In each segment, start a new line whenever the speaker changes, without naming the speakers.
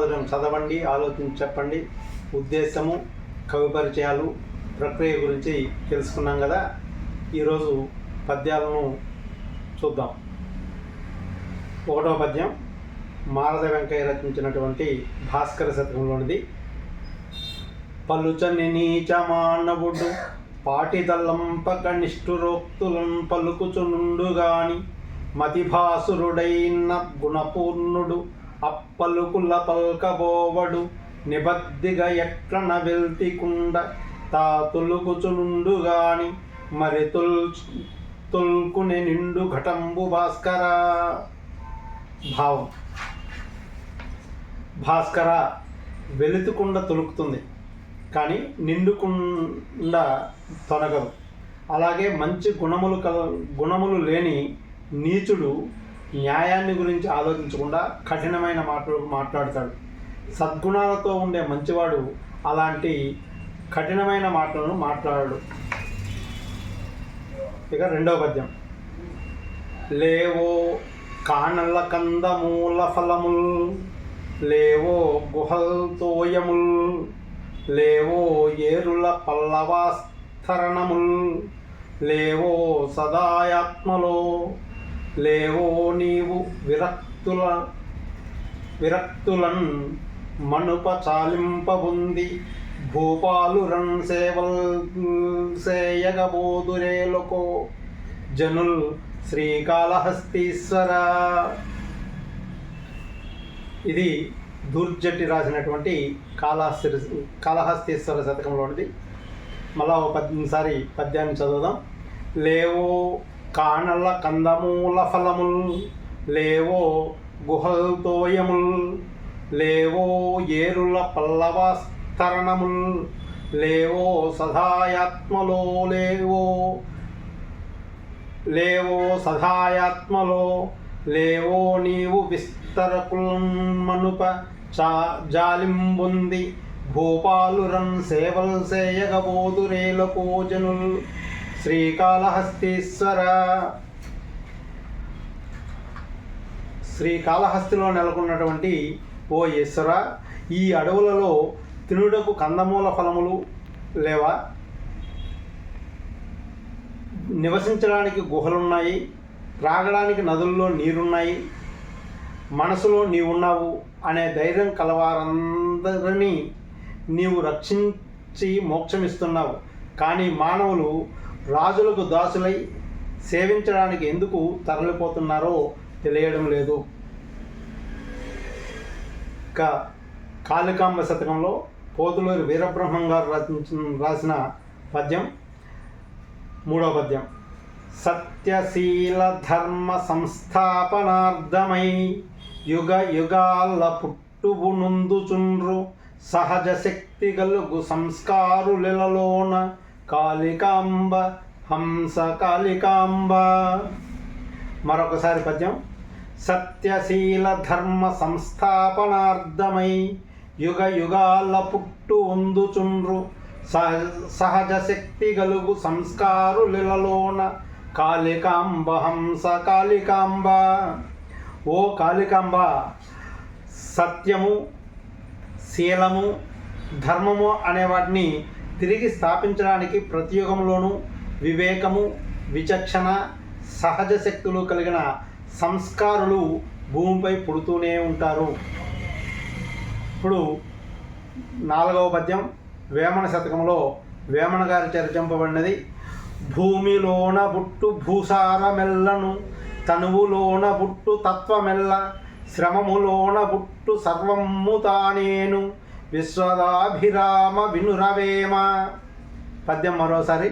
తరగతిలో చదవండి ఆలోచించి చెప్పండి. ఉద్దేశము కవి పరిచయాలు ప్రక్రియ గురించి తెలుసుకున్నాం కదా. ఈరోజు పద్యాలను చూద్దాం. ఒకటో పద్యం మారద వెంకయ్య రచించినటువంటి భాస్కర శతకంలోనిది. పలుచని నీచ పాటిదల్లంప కనిష్ఠురోక్తులను పలుకుచునుండు గాని మతిభాసురుడైన గుణపూర్ణుడు అప్పలుకుల పల్కబోవడు నిబద్ధిగా ఎట్లన వెల్తికుండ తా తొలుకుచునుండుగాని మరి తొల్ తొల్కుని నిండు ఘటంబు భాస్కర. భావం. భాస్కర వెలుతుకుండా తొలుకుతుంది కానీ నిండుకుండా తొనగదు. అలాగే మంచి గుణములు కల గుణములు లేని నీచుడు న్యాయాన్ని గురించి ఆలోచించకుండా కఠినమైన మాటలు మాట్లాడతాడు. సద్గుణాలతో ఉండే మంచివాడు అలాంటి కఠినమైన మాటలను మాట్లాడాడు. ఇక రెండవ పద్యం. లేవో కానల కందమూల ఫలముల్ లేవో గుహల్ తోయముల్ లేవో ఏరుల పల్లవాస్తరణముల్ లేవో సదాయాత్మలో లేవో నీవు విరక్తుల విరక్తులన్ మనుప చాలింపబుంది. భూపాలు రన్ సేవల్ సేయగబోదురేలకో. జనుల్ శ్రీకాళహస్తీశ్వర. ఇది దుర్జటి రాసినటువంటి కాళహస్తి కాళహస్తీశ్వర శతకంలోనిది. మళ్ళా ఒక పద్యసారి పద్యాన్ని చదువుదాం. లేవో కాణల కందమూల ఫలముల్ లేవో గుహల్ తోయముల్ లేవో ఏరుల పల్లవస్తరణముల్ లేవో సదాయాత్మలో లేవో లేవో సదాయాత్మలో లేవో నీవు విస్తరకుల్మనుప చా జాలింబుంది భూపాలురన్ సేవల్ సేయగబోదురేల కోజనుల్ శ్రీకాళహస్తీశ్వర. శ్రీకాళహస్తిలో నెలకొన్నటువంటి ఓ ఈశ్వర ఈ అడవులలో తినుడకు కందమూల ఫలములు లేవా? నివసించడానికి గుహలున్నాయి త్రాగడానికి నదుల్లో నీరున్నాయి మనసులో నీవున్నావు అనే ధైర్యం కలవారందరినీ నీవు రక్షించి మోక్షమిస్తున్నావు. కానీ మానవులు రాజులకు దాసులై సేవించడానికి ఎందుకు తరలిపోతున్నారో తెలియడం లేదు. ఇక కాళికాంబ శతకంలో పోతులూరి వీరబ్రహ్మం గారు రాసిన పద్యం మూడో పద్యం. సత్యశీల ధర్మ సంస్థాపనార్థమై యుగ యుగాల పుట్టుబు నుందుచుండ్రు. సహజ శక్తి గలుగు సంస్కారులలోన కాళికాంబ హంస కాళికాంబ. మరొకసారి పద్యం. సత్యశీల ధర్మ సంస్థాపనార్థమై యుగ యుగాల పుట్టు ఉందుచుండ్రు సహజ శక్తి గలుగు సంస్కారులలోన కాళికాంబ హంస కాళికాంబ. ఓ కాళికాంబ సత్యము శీలము ధర్మము అనే వాటిని తిరిగి స్థాపించడానికి ప్రతి యుగంలోనూ వివేకము విచక్షణ సహజ శక్తులు కలిగిన సంస్కారులు భూమిపై పుడుతూనే ఉంటారు. ఇప్పుడు నాలుగవ పద్యం వేమన శతకంలో వేమన గారి చర్చింపబడినది భూమిలోన బుట్టు భూసారమెల్లను తనువులోన బుట్టు తత్వమెల్ల శ్రమములోన బుట్టు సర్వము తానేను విశ్వదాభిరామ వినురవేమ. పద్యం మరోసారి.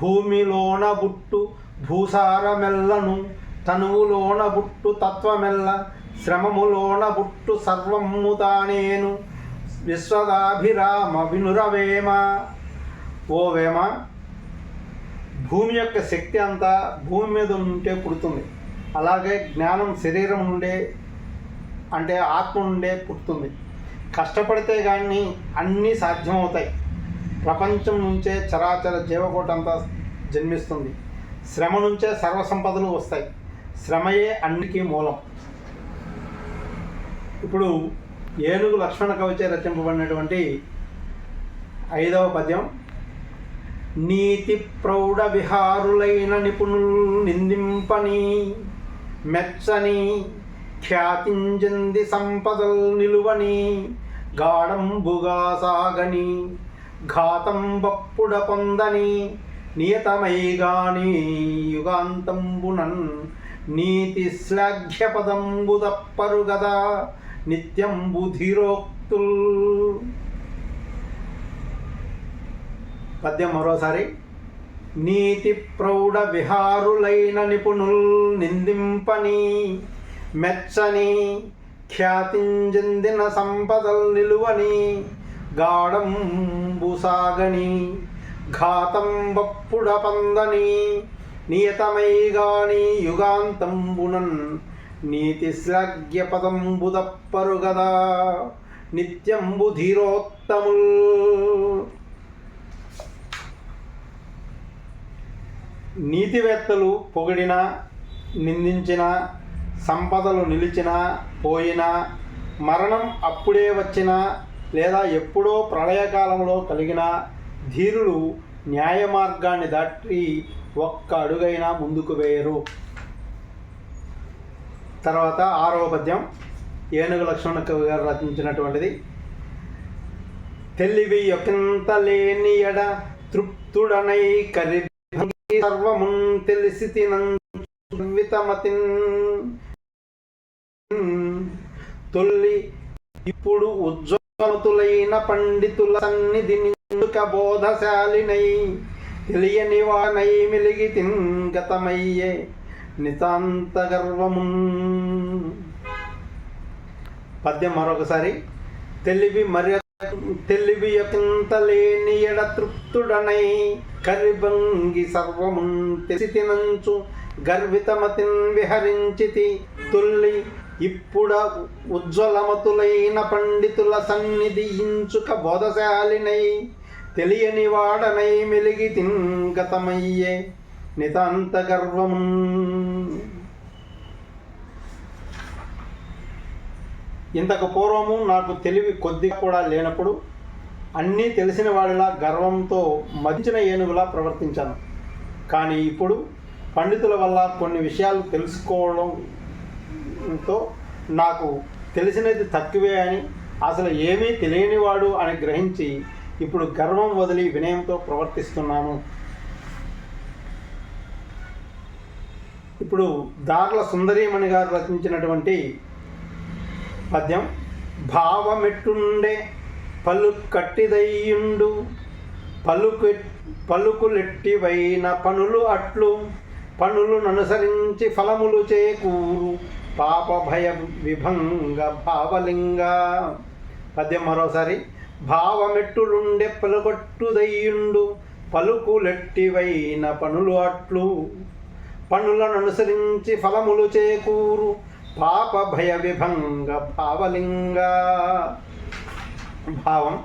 భూమిలోన బుట్టు భూసారమెల్లను తనువులోన బుట్టు తత్వమెల్ల శ్రమములోన బుట్టు సర్వము తానేను. విశ్వదాభిరామ వినురవేమ. ఓ వేమ భూమి యొక్క శక్తి అంతా భూమి మీద ఉంటే పుడుతుంది. అలాగే జ్ఞానం శరీరం నుండే అంటే ఆత్మ నుండే పుడుతుంది. కష్టపడితే కానీ అన్నీ సాధ్యమవుతాయి. ప్రపంచం నుంచే చరాచర జీవకోటంతా జన్మిస్తుంది. శ్రమ నుంచే సర్వసంపదలు వస్తాయి. శ్రమయే అన్నికి మూలం. ఇప్పుడు ఏనుగు లక్ష్మణ కవిచే రచింపబడినటువంటి ఐదవ పద్యం నీతి ప్రౌఢ విహారులైన నిపుణులు నిందింపని మెచ్చని ఖ్యాతించింది సంపదలు నిలువని గాఢంబుగా సాగని ఘాతం బప్పుడ పొందని నియతమైగాని యుగాంతంబునన్ నీతి శ్లాఘ్యపదంబు తప్పరు గదా నిత్యం బుధిరోక్తుల్ పద్యం మరోసారి. నీతి ప్రౌఢ విహారులైన నిపుణుల్ నిందింపని మెచ్చని ఖ్యాతించెందిన సంపదల్ నిలువని గాఢంబు సాగని ఘాతం బప్పుడ పందని నియతమైగాని యుగాంతంబునన్ నీతి శ్లాఘ్య గదా నిత్యంబు ధీరోత్తముల్ నీతివేత్తలు పొగిడిన నిందించిన సంపదలు నిలిచిన పోయినా మరణం అప్పుడే వచ్చిన లేదా ఎప్పుడో ప్రళయకాలంలో కలిగిన ధీరులు న్యాయ మార్గాన్ని దాటి ఒక్క అడుగైనా ముందుకు వేయరు. తర్వాత ఆరవ పద్యం ఏనుగు లక్ష్మణ కవి గారు రచించినటువంటిది. తెలివి యొకింత లేని ఎడ తృప్తుడనై కరి సర్వమున్ తెలిసి తినంతమతిన్ తొల్లి ఇప్పుడు ఉజ్వలతులైన పండితుల సన్నిధి నిందుక బోధశాలినై తెలియని వానై మిలిగి తింగతమయ్యే నితాంత గర్వము పద్యం మరొకసారి. తెలివి మర్య తెలివి యొకింత లేని ఎడ తృప్తుడనై కరిబంగి సర్వమున్ తెలిసి తినంచు గర్వితమతిన్ విహరించితి. తుల్లి ఇప్పుడ ఉజ్వలమతులైన పండితుల సన్నిధి ఇంచుక బోధశాలినై తెలియని వాడనై మెలిగి తింగతమయ్యే నితాంత గర్వము ఇంతకు పూర్వము నాకు తెలివి కొద్దిగా కూడా లేనప్పుడు అన్నీ తెలిసిన వాడిలా గర్వంతో మదించిన ఏనుగులా ప్రవర్తించాను. కానీ ఇప్పుడు పండితుల వల్ల కొన్ని విషయాలు తెలుసుకోవడం తో నాకు తెలిసినది తక్కువే అని అసలు ఏమీ తెలియనివాడు అని గ్రహించి ఇప్పుడు గర్వం వదిలి వినయంతో ప్రవర్తిస్తున్నాను. ఇప్పుడు దార్ల సుందరీమణి గారు రచించినటువంటి పద్యం భావమెట్టుండే పలు కట్టిదయ్యుండు పలుకు పలుకులెట్టివైన పనులు అట్లు పనులను అనుసరించి ఫలములు చేకూరు. పాపభయ విభంగ భావలింగ పద్యం మరోసారి. భావమెట్టులుండె పలుగొట్టుదయ్యుండు పలుకులెట్టివైన పనులు అట్లు. పనులను అనుసరించి ఫలములు చేకూరు పాప భయ విభంగ భావలింగ భావం.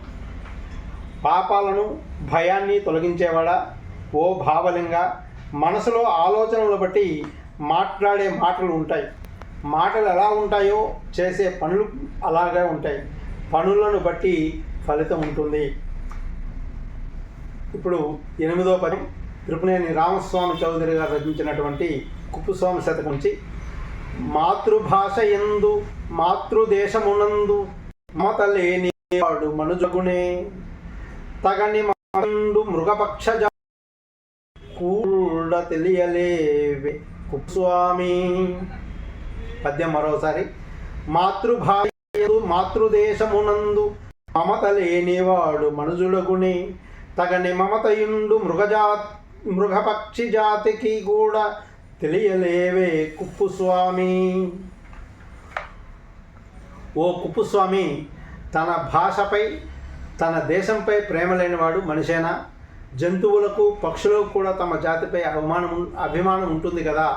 పాపాలను భయాన్ని తొలగించేవాడా? ఓ భావలింగ మనసులో ఆలోచనలు బట్టి మాట్లాడే మాటలు ఉంటాయి మాటలు ఎలా ఉంటాయో చేసే పనులు అలాగే ఉంటాయి. పనులను బట్టి ఫలితం ఉంటుంది. ఇప్పుడు ఎనిమిదో పదం తిరుపనేని రామస్వామి చౌదరి గారు రచించినటువంటి కుప్పుస్వామి శతకంచి మాతృభాష ఎందు మాతృదేశమునందు మత లేని వాడు మనుజగునే తగని మండు మృగపక్ష జా- కూడ తెలియలేవే. కుప్స్వామి పద్యం మరోసారి. మాతృభాష మాతృదేశమునందు మమత లేనివాడు మనుజుడగునే తగని మమతయుండు మృగజా మృగపక్షి జాతికి కూడా తెలియలేవే కుప్పుస్వామి ఓ కుప్పుస్వామి తన భాషపై తన దేశంపై ప్రేమ లేనివాడు మనిషేనా? జంతువులకు పక్షులకు కూడా తమ జాతిపై అవమానం అభిమానం ఉంటుంది కదా?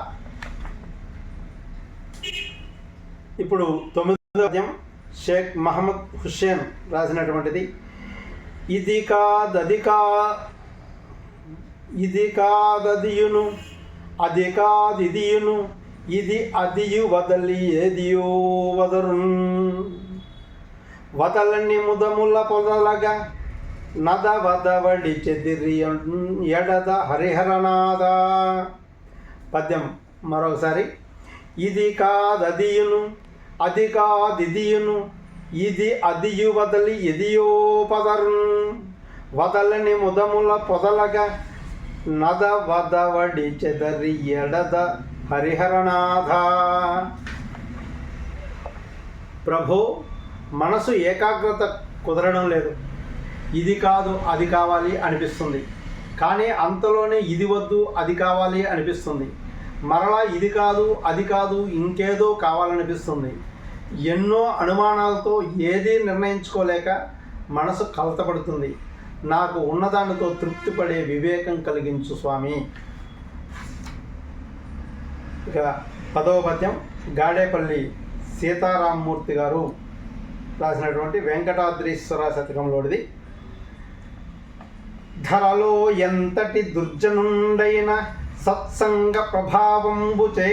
ఇప్పుడు తొమ్మిదో అధ్యాయం షేక్ మహమ్మద్ హుస్సేన్ రాసినటువంటిది. ఇది కాదది కా ఇది కాదదియును అది కాదిదియును ఇది అదియు వదలి ఏదియో వదరున్. వదలని ముదముల పొదలగా నద వదవడి చెదిరి ఎడద హరిహరనాద. పద్యం మరొకసారి. ఇది కాదదియును అధికాదిదియును. ఇది అదియు వదలి ఎదియో వదలని ముదముల పొదలగా నద వదవడి చెదరి ఎడద హరిహరనాథ. ప్రభు మనసు ఏకాగ్రత కుదరడం లేదు. ఇది కాదు అది కావాలి అనిపిస్తుంది. కానీ అంతలోనే ఇది వద్దు అది కావాలి అనిపిస్తుంది. మరలా ఇది కాదు అది కాదు ఇంకేదో కావాలనిపిస్తుంది. ఎన్నో అనుమానాలతో ఏదీ నిర్ణయించుకోలేక మనసు కలతపడుతుంది. నాకు ఉన్నదానితో తృప్తిపడే వివేకం కలిగించు స్వామి. ఇక పదవ పద్యం గాడేపల్లి సీతారామమూర్తి గారు రాసినటువంటి వెంకటాద్రీశ్వర శతకంలోనిది ధరలో ఎంతటి దుర్జనుండైన సత్సంగ ప్రభావంబుచే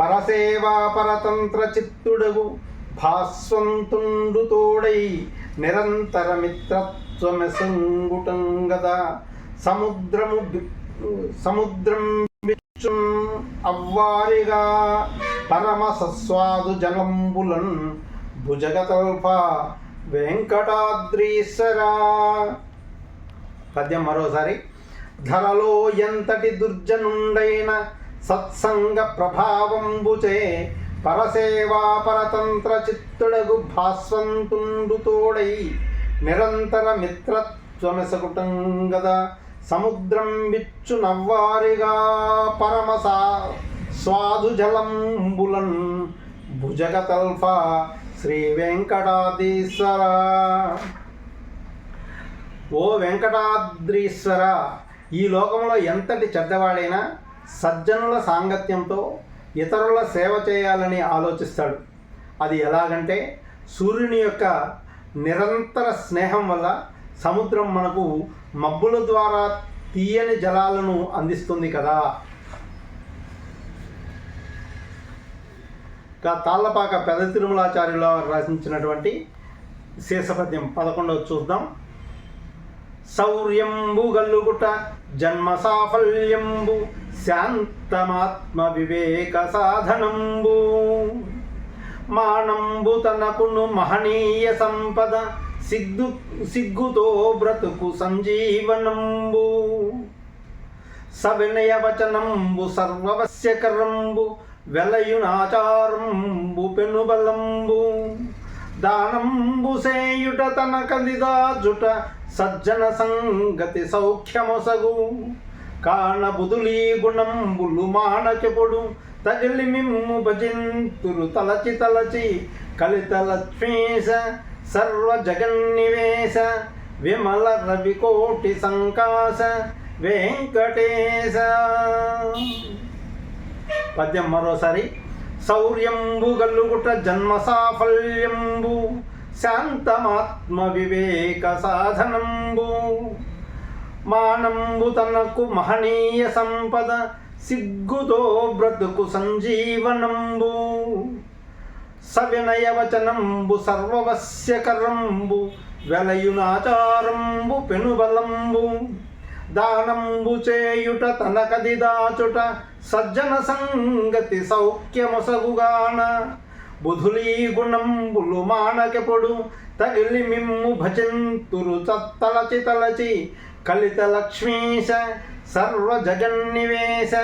పరసేవా పరతంత్ర చిత్తుడగు భాస్వంతుండు తోడై నిరంతర మిత్రత్వమెసంగుటం గదా. సముద్రము బి- సముద్రం విచ్చుం అవ్వారిగా పరమ సస్వాదు జలంబులన్ భుజగతల్ప వెంకటాద్రీశ్వరా పద్యం మరోసారి. ధరలో ఎంతటి దుర్జనుండైన సత్సంగ ప్రభావంబుచే పరసేవా పరతంత్ర చిత్తుడగు భాస్వంతుండు తోడై నిరంతర మిత్రత్వమెసగుటంగద సముద్రం బిచ్చు నవ్వారిగా పరమ సా స్వాదు జలంబులన్ భుజగతల్ఫ శ్రీ వెంకటాదీశ్వర ఓ వెంకటాద్రీశ్వర ఈ లోకంలో ఎంతటి చెడ్డవాడైనా సజ్జనుల సాంగత్యంతో ఇతరుల సేవ చేయాలని ఆలోచిస్తాడు. అది ఎలాగంటే సూర్యుని యొక్క నిరంతర స్నేహం వల్ల సముద్రం మనకు మబ్బుల ద్వారా తీయని జలాలను అందిస్తుంది కదా. తాళ్ళపాక పెద్ద తిరుమలాచార్యుల రచించినటువంటి శీర్షపద్యం పదకొండవ చూద్దాం. శౌర్యంబు గల్లుగుట జన్మ సాఫల్యంబు శాంతమాత్మ వివేక సాధనంబు మానంబు తనకును మహనీయ సంపద సిగ్గు సిగ్గుతో బ్రతుకు సంజీవనంబు. సవినయ వచనంబు సర్వవశ్యకరంబు వెలయునాచారంబు పెనుబలంబు. దానంబు సేయుట తన కలిదాజుట సజ్జన సంగతి సౌఖ్యమొసగు. కాణబుదులీ గుణంబులు మానకెపుడు తగిలి మిమ్ము భజింతులు తలచి తలచి కలిత లక్ష్మీశ సర్వ జగన్నివేశ విమల రవికోటి సంకాశ వెంకటేశ. పద్యం మరోసారి. శౌర్యంబు గల్లుగుట జన్మ సాఫల్యంబు శాంతమాత్మ వివేక సాధనంబు మానంబు తనకు మహనీయ సంపద సిగ్గుతో బ్రతుకు సంజీవనంబు. సవినయవచనంబు వచనంబు సర్వవశ్యకరంబు వెలయునాచారంబు పెనుబలంబు. దానంబు చేయుట తనకది దాచుట సజ్జన సంగతి సౌఖ్యమొసగుగాన. బుధులీ గుణంబులు మానకెప్పుడు తగిలి మిమ్ము భజంతురు తలచి తలచి కలిత లక్ష్మీశ సర్వ జగన్నివేశ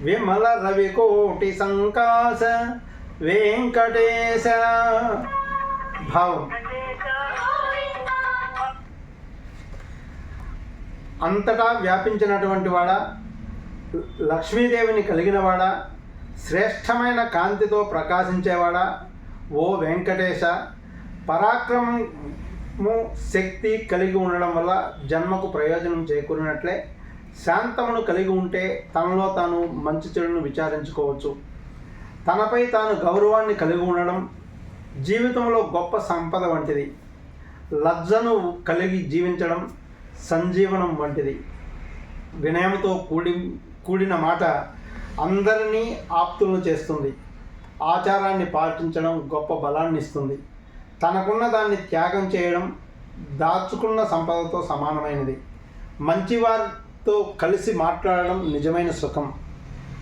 విమల రవికోటి సంకాశ వెంకటేశ. భావం. అంతటా వ్యాపించినటువంటి వాడా లక్ష్మీదేవిని కలిగినవాడా శ్రేష్టమైన కాంతితో ప్రకాశించేవాడా ఓ వెంకటేశ పరాక్రమం శక్తి కలిగి ఉండడం వల్ల జన్మకు ప్రయోజనం చేకూరినట్లే. శాంతమును కలిగి ఉంటే తనలో తాను మంచి చెడును విచారించుకోవచ్చు. తనపై తాను గౌరవాన్ని కలిగి ఉండడం జీవితంలో గొప్ప సంపద వంటిది. లజ్జను కలిగి జీవించడం సంజీవనం వంటిది. వినయంతో కూడి కూడిన మాట అందరినీ ఆప్తులను చేస్తుంది. ఆచారాన్ని పాటించడం గొప్ప బలాన్ని ఇస్తుంది తనకున్న దాన్ని త్యాగం చేయడం దాచుకున్న సంపదతో సమానమైనది. మంచివారితో కలిసి మాట్లాడడం నిజమైన సుఖం.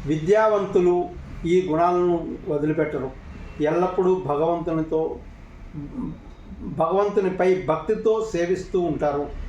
విద్యావంతులు ఈ గుణాలను వదిలిపెట్టరు. ఎల్లప్పుడూ భగవంతునితో భగవంతునిపై భక్తితో సేవిస్తూ ఉంటారు.